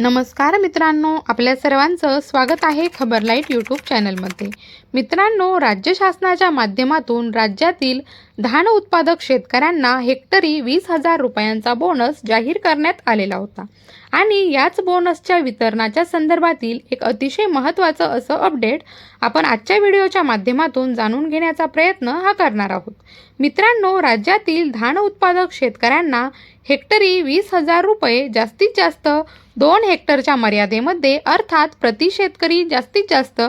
नमस्कार मित्रांनो आपल्या सर्वांचं स्वागत आहे खबरलाईट यूट्यूब चॅनलमध्ये मित्रांनो राज्य शासनाच्या माध्यमातून राज्यातील धान उत्पादक शेतकऱ्यांना हेक्टरी वीस हजार रुपयांचा बोनस जाहीर करण्यात आलेला होता. आणि याच बोनसच्या वितरणाच्या संदर्भातील एक अतिशय महत्त्वाचं असं अपडेट आपण आजच्या व्हिडिओच्या माध्यमातून जाणून घेण्याचा प्रयत्न हा करणार आहोत. मित्रांनो राज्यातील धान उत्पादक शेतकऱ्यांना हेक्टरी वीस हजार रुपये जास्तीत जास्त दोन हेक्टरच्या मर्यादेमध्ये अर्थात प्रति शेतकरी जास्तीत जास्त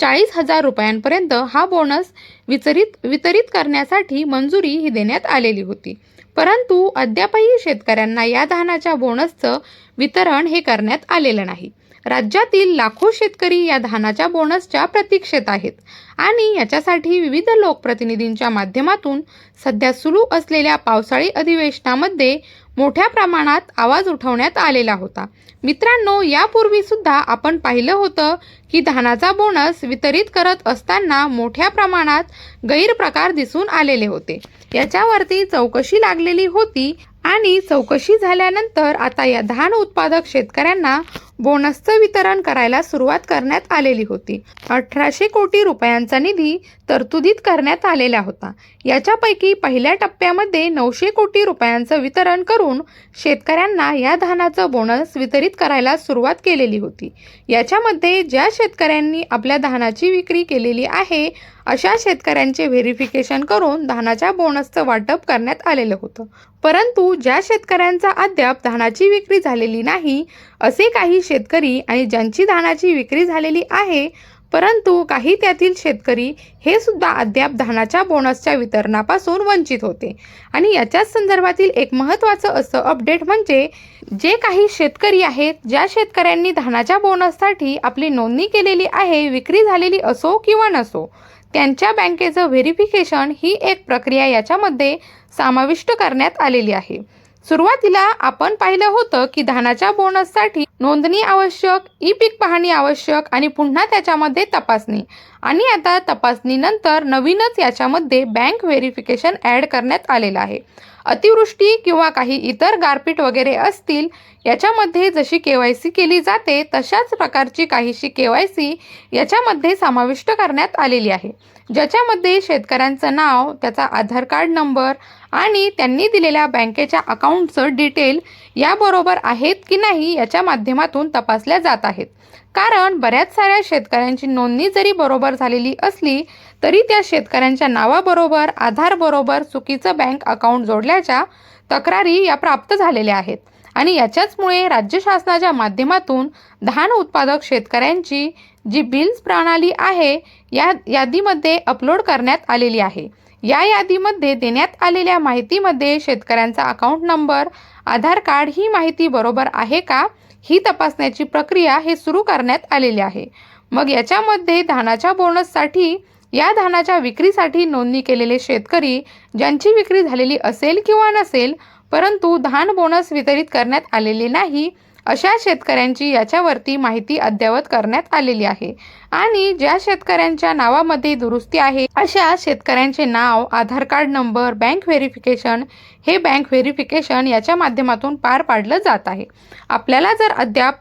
चाळीस हजार रुपयांपर्यंत हा बोनस वितरित वितरित करण्यासाठी मंजुरी ही देण्यात आलेली होती. परंतु अद्यापही शेतकऱ्यांना या धानाच्या बोनसचं वितरण हे करण्यात आलेलं नाही. राज्यातील लाखो शेतकरी या धानाच्या बोनसच्या प्रतीक्षेत आहेत आणि याच्यासाठी विविध लोकप्रतिनिधींच्या माध्यमातून सध्या सुरू असलेल्या पावसाळी अधिवेशनामध्ये मोठ्या प्रमाणात आवाज उठवण्यात आलेला होता. मित्रांनो यापूर्वी सुद्धा आपण पाहिलं होतं की धानाचा बोनस वितरित करत असताना मोठ्या प्रमाणात गैरप्रकार दिसून आलेले होते. याच्यावरती चौकशी लागलेली होती आणि चौकशी झाल्यानंतर आता या धान उत्पादक शेतकऱ्यांना बोनसचं वितरण करायला सुरुवात करण्यात आलेली होती. अठराशे कोटी रुपयांचा निधी तरतुदीत करण्यात आलेला होता. याच्यापैकी पहिल्या टप्प्यामध्ये नऊशे कोटी रुपयांचं वितरण करून शेतकऱ्यांना या धानाचं बोनस वितरित करायला सुरुवात केलेली होती. याच्यामध्ये ज्या शेतकऱ्यांनी आपल्या धानाची विक्री केलेली आहे अशा शेतकऱ्यांचे व्हेरिफिकेशन करून धानाच्या बोनसचं वाटप करण्यात आलेलं होतं. परंतु ज्या शेतकऱ्यांचा अद्याप धानाची विक्री झालेली नाही असे काही शेतकरी आणि ज्यांची धानाची विक्री झालेली आहे परंतु काही त्यातील शेतकरी हे सुद्धा अद्याप धानाच्या बोनसच्या वितरणापासून वंचित होते. आणि याच्याच संदर्भातील एक महत्त्वाचं असं अपडेट म्हणजे जे काही शेतकरी आहेत ज्या शेतकऱ्यांनी धानाच्या बोनससाठी आपली नोंदणी केलेली आहे विक्री झालेली असो किंवा नसो त्यांच्या बँकेचं व्हेरिफिकेशन ही एक प्रक्रिया याच्यामध्ये समाविष्ट करण्यात आलेली आहे. सुरुवातीला आपण पाहिलं होतं की धानाच्या बोनससाठी नोंदणी आवश्यक ई पीक पाहणी आवश्यक आणि पुन्हा त्याच्यामध्ये तपासणी. आणि आता तपासणीनंतर नवीनच याच्यामध्ये बँक व्हेरिफिकेशन ॲड करण्यात आलेलं आहे. अतिवृष्टी किंवा काही इतर गारपीट वगैरे असतील याच्यामध्ये जशी के वाय सी केली जाते तशाच प्रकारची काहीशी के वाय सी याच्यामध्ये समाविष्ट करण्यात आलेली आहे. ज्याच्यामध्ये शेतकऱ्यांचं नाव त्याचा आधार कार्ड नंबर आणि त्यांनी दिलेल्या बँकेच्या अकाउंटचं डिटेल याबरोबर आहेत की नाही याच्या माध्यमातून तपासल्या जात आहेत. कारण बऱ्याच साऱ्या शेतकऱ्यांची नोंदणी जरी बरोबर झालेली असली तरी त्या शेतकऱ्यांच्या नावाबरोबर आधारबरोबर चुकीचं बँक अकाउंट जोडल्याच्या तक्रारी या प्राप्त झालेल्या आहेत. आणि याच्याचमुळे राज्य शासनाच्या माध्यमातून धान उत्पादक शेतकऱ्यांची जी बिल्स प्रणाली आहे या यादीमध्ये अपलोड करण्यात आलेली आहे. या यादीमध्ये देण्यात आलेल्या माहितीमध्ये शेतकऱ्यांचा अकाउंट नंबर आधार कार्ड ही माहिती बरोबर आहे का? ही तपासण्याची प्रक्रिया हे सुरू करण्यात आलेली आहे. मग याच्यामध्ये धानाच्या बोनससाठी या धानाच्या विक्रीसाठी नोंदणी केलेले शेतकरी ज्यांची विक्री झालेली असेल किंवा नसेल परंतु धान बोनस वितरित करण्यात आलेले नाही अशा शेतकऱ्यांची याच्यावरती माहिती अद्ययावत करण्यात आलेली आहे. आणि ज्या शेतकऱ्यांच्या नावामध्ये दुरुस्ती आहे अशा शेतकऱ्यांचे नाव Aadhaar card number bank verification हे बँक व्हेरिफिकेशन याच्या माध्यमातून पार पाडलं जात आहे. आपल्याला जर अद्याप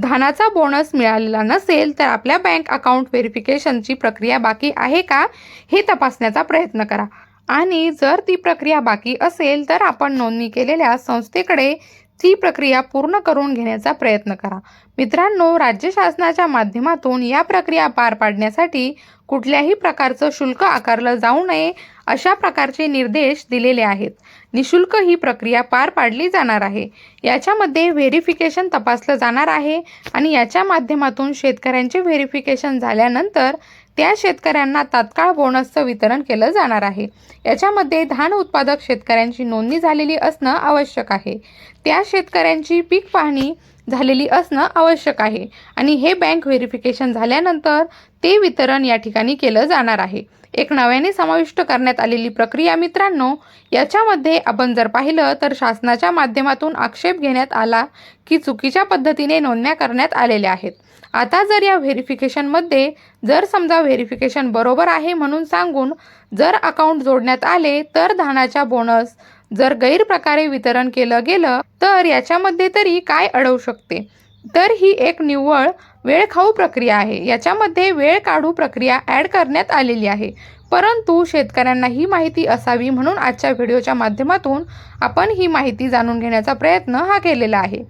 धानाचा बोनस मिळालेला नसेल तर आपल्या बँक अकाउंट व्हेरिफिकेशनची प्रक्रिया बाकी आहे का? हे तपासण्याचा प्रयत्न करा. आणि जर ती प्रक्रिया बाकी असेल तर आपण नोंदणी केलेल्या संस्थेकडे ती प्रक्रिया पूर्ण करून घेण्याचा प्रयत्न करा. मित्रांनो राज्य शासनाच्या माध्यमातून या प्रक्रिया पार पाडण्यासाठी कुठल्याही प्रकारचं शुल्क आकारलं जाऊ नये. अशा प्रकारचे निर्देश दिलेले आहेत. निशुल्क ही प्रक्रिया पार पाडली जाणार आहे. याच्यामध्ये व्हेरिफिकेशन तपासलं जाणार आहे आणि याच्या माध्यमातून शेतकऱ्यांचे व्हेरिफिकेशन झाल्यानंतर त्या शेतकऱ्यांना तात्काळ बोनसचं वितरण केलं जाणार आहे. याच्यामध्ये धान उत्पादक शेतकऱ्यांची नोंदणी झालेली असणं आवश्यक आहे. त्या शेतकऱ्यांची पीक पाहणी झालेली असणं आवश्यक आहे आणि हे बँक व्हेरिफिकेशन झाल्यानंतर ते वितरण या ठिकाणी केलं जाणार आहे. एक नव्याने समाविष्ट करण्यात आलेली प्रक्रिया मित्रांनो याच्यामध्ये आपण जर पाहिलं तर शासनाच्या माध्यमातून आक्षेप घेण्यात आला की चुकीच्या पद्धतीने नोंदण्या करण्यात आलेल्या आहेत. आता जर या व्हेरिफिकेशनमध्ये जर समजा व्हेरिफिकेशन बरोबर आहे म्हणून सांगून जर अकाउंट जोडण्यात आले तर धानाच्या बोनस जर गैरप्रकारे वितरण केलं गेलं तर याच्यामध्ये तरी काय अडवू शकते? तर ही एक निव्वळ वेळ खाऊ प्रक्रिया आहे. याच्यामध्ये वेळ काढू प्रक्रिया ॲड करण्यात आलेली आहे. परंतु शेतकऱ्यांना ही माहिती असावी म्हणून आजच्या व्हिडिओच्या माध्यमातून आपण ही माहिती जाणून घेण्याचा प्रयत्न हा केलेला आहे.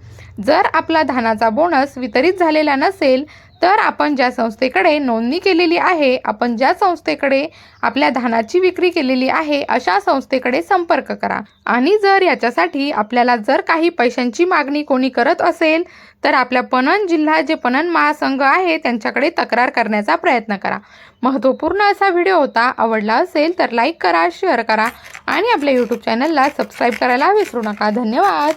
जर आपला धानाचा बोनस वितरित झालेला नसेल तर आपण ज्या संस्थेकडे नोंदणी केलेली आहे आपण ज्या संस्थेकडे आपल्या धानाची विक्री केलेली आहे अशा संस्थेकडे संपर्क करा. आणि जर याच्यासाठी आपल्याला जर काही पैशांची मागणी कोणी करत असेल तर आपल्या पणन जिल्हा जे पणन महासंघ आहे त्यांच्याकडे तक्रार करण्याचा प्रयत्न करा. महत्त्वपूर्ण असा व्हिडिओ होता आवडला असेल तर लाईक करा शेअर करा आणि आपल्या यूट्यूब चॅनलला सबस्क्राईब करायला विसरू नका. धन्यवाद!